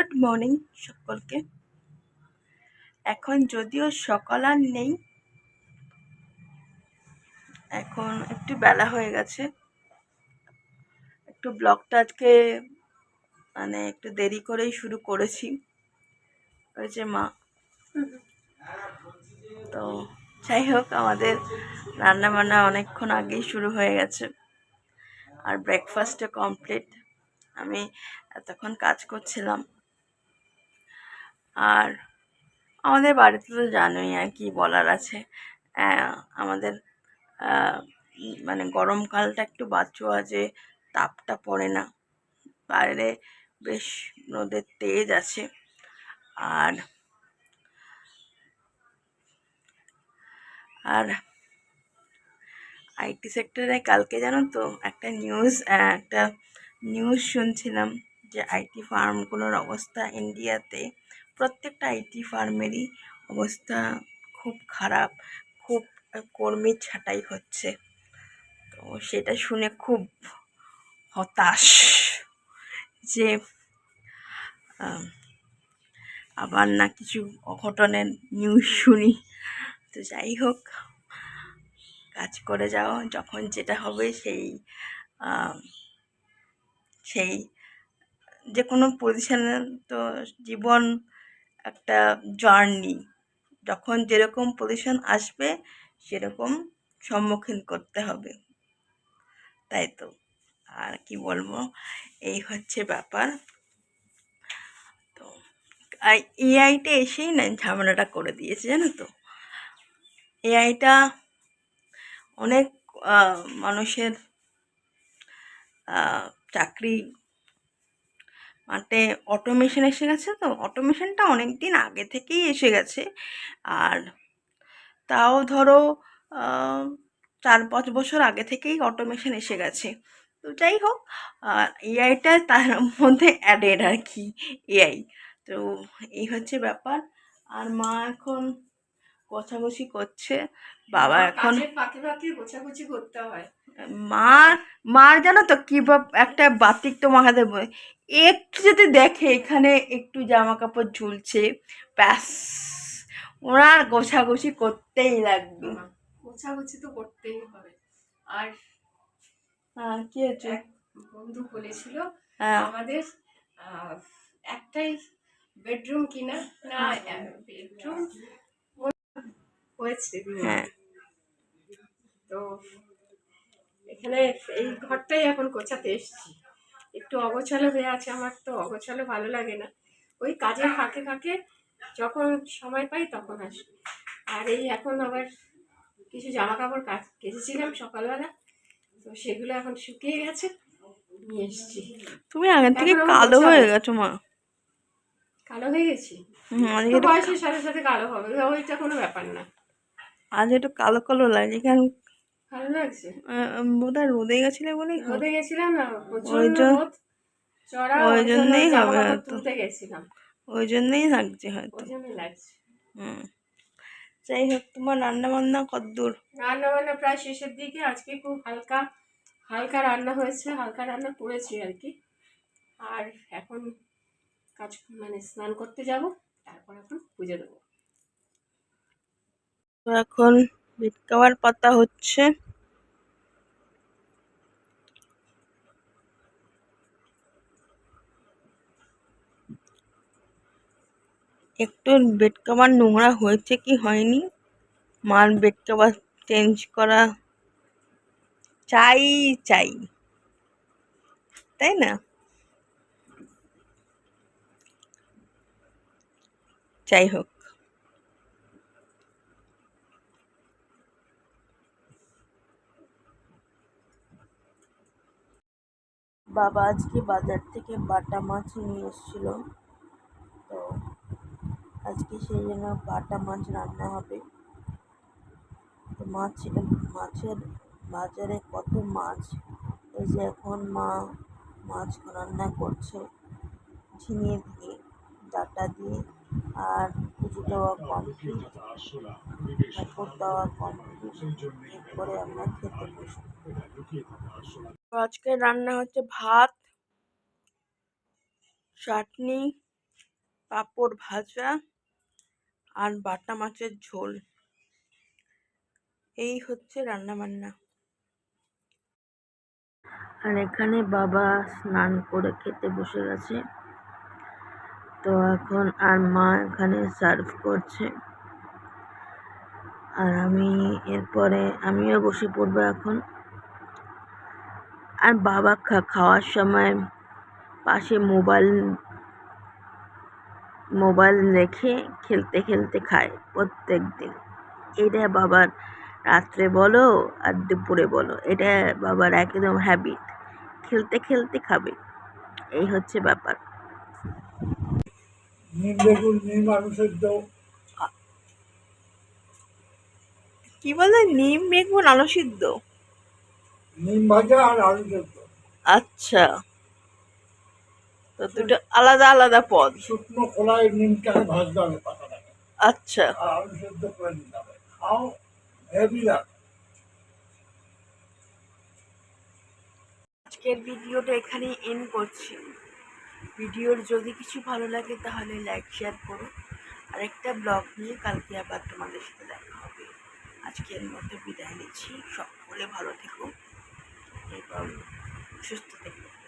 Good morning সকলকে। এখন যদিও সকাল আর নেই, এখন একটু বেলা হয়ে গেছে। একটু ব্লগটা আজকে মানে একটু দেরি করেই শুরু করেছি। ওই যে মা। তো যাই হোক, আমাদের রান্না বান্না অনেকক্ষণ আগেই শুরু হয়ে গেছে। আর ব্রেকফাস্টও কমপ্লিট আমি এতক্ষণ কাজ করছিলাম। আর আমাদের বাড়িতে তো জানোই আর কি বলার আছে। আমাদের মানে গরমকালটা একটু বাঁচোয়া যে তাপটা পড়ে না। বাইরে বেশ রোদের তেজ আছে। আর আর আইটি সেক্টরে কালকে জানো তো একটা নিউজ একটা নিউজ শুনছিলাম যে আইটি ফার্মগুলোর অবস্থা ইন্ডিয়াতে প্রত্যেকটা আইটি ফার্মেরই অবস্থা খুব খারাপ, খুব কর্মী ছাঁটাই হচ্ছে। তো সেটা শুনে খুব হতাশ যে আবার না কিছু অঘটনের নিউজ শুনি। তো যাই হোক, কাজ করে যাও, যখন যেটা হবে সেই সেই যে কোনো পজিশনের তো জীবন একটা জার্নি যখন যেরকম পজিশন আসবে, সেরকম সম্মুখীন করতে হবে। তাই তো? আর কি বলব? এই হচ্ছে ব্যাপার। তো এআইটা এসেই না ঝামেলাটা করে দিয়েছে, জানো তো? এআইটা অনেক মানুষের চাকরি মানে অটোমেশন এসে গেছে তো? অটোমেশনটা অনেক দিন আগে থেকেই এসে গেছে। আর তাও ধরো চার পাঁচ বছর আগে থেকেই অটোমেশন এসে গেছে। তো যাই হোক এআইটা তার মধ্যে অ্যাডেড আর কি এআই তো এই হচ্ছে ব্যাপার। আর মা এখন গোছাগুছি করছে। বাবা এখন গোছাগুছি করতে হয়। মার মার জানো তো কি একটা বাতিক তোমাকে দেবো। একটু যদি দেখে এখানে একটু জামা কাপড় ঝুলছে ব্যাস। ওনার গোছাগুছি করতেই লাগবে। গোছাগুছি তো করতেই হবে। আর হ্যাঁ কি এক বন্ধু বলেছিল হ্যাঁ। আমাদের একটাই বেডরুম কিনা? না বেডরুম হয়েছে হ্যাঁ। তো এখানে এই ঘরটাই এখন গোছাতে এসেছি। একটু অগোছালো হয়ে আছে আমার তো অগোছালো ভালো লাগে না। ওই কাজের ফাঁকে ফাঁকে যখন সময় পাই তখন আসি। আর এই এখন আবার কিছু জামা কাপড় কাচ কেচেছিলাম সকালবেলা তো সেগুলো এখন শুকিয়ে গেছে নিয়ে এসেছি। তুমি আগের থেকে কালো হয়ে গেছো মা। কালো হয়ে গেছি? বয়সের সাথে সাথে কালো হবে ওইটা কোনো ব্যাপার না। আজ একটু কালো কালো লাগছে কারণ ভালো লাগছে? বোধ হয় রোদে গেছিলে হবে। রোদে গেছিলাম না ওই ওই জন্যই হবে হয়তো। গেছিলাম। ওই জন্যই লাগছে হয়তো। ওই জন্যই লাগছে। হুম। যাই হোক তোমার রান্না বান্না কদ্দূর রান্না বান্না প্রায় শেষের দিকে আজকে খুব হালকা হালকা রান্না হয়েছে হালকা রান্না করেছি আর কি। আর এখন কাজ মানে স্নান করতে যাব তারপর এখন পুজো দেবো। তো এখন বিট কাভার পাতা হচ্ছে। একটু বেড কাভার নোংরা হয়েছে কি হয়নি? মার বেড কাভার চেঞ্জ করা চাই চাই। তাই না? যাই হোক। বাবা আজকে বাজার থেকে বাটা মাছ নিয়ে এসেছিল। তো আজকে সেই জন্য বাটা মাছ রান্না হবে। তো মাছ মাছের বাজারে কত মাছ? এই যে এখন মা মাছ রান্না করছে। ঝিঙে দিয়ে, ডাটা দিয়ে আর পুজো দেওয়া কমপ্লিট ঠাকুর দেওয়া কমপ্লিট করে আমরা খেতে বসবো। তো আজকে রান্না হচ্ছে ভাত, চাটনি, পাঁপড় ভাজা আর বাটা মাছের ঝোল। এই হচ্ছে রান্না বান্না। আর এখানে বাবা স্নান করে খেতে বসে গেছে। তো এখন আর মা এখানে সার্ভ করছে। আর আমি এরপরে আমিও বসে পড়ব এখন। আর বাবা খা- খাওয়ার সময় পাশে মোবাইল মোবাইল রেখে খেলতে খেলতে খায় প্রত্যেক দিন এটা বাবার রাত্রে বলো আর দুপুরে বলো। এটা বাবার একদম হ্যাবিট খেলতে খেলতে খাবে। এই হচ্ছে ব্যাপার। কি বলে নিম বেগুন আলু সিদ্ধ? নিম ভাজা আর আলু সেদ্ধ আচ্ছা। তো দুটো আলাদা আলাদা পদ। শুকনো কলায় নিমটাকে ভাজতে হবে পাতাটাকে আচ্ছা। আর আলু সেদ্ধ করে নিতে হবে। খাও হেভি লাগে আজকের ভিডিওটা এখানে এন্ড করছি। ভিডিওর যদি কিছু ভালো লাগে তাহলে লাইক শেয়ার করো। আর একটা ব্লগ নিয়ে কালকে আবার তোমাদের সাথে দেখা হবে। আজকের মতো বিদায় নিচ্ছি। সকলে ভালো থেকো। えっ、と、シュッと。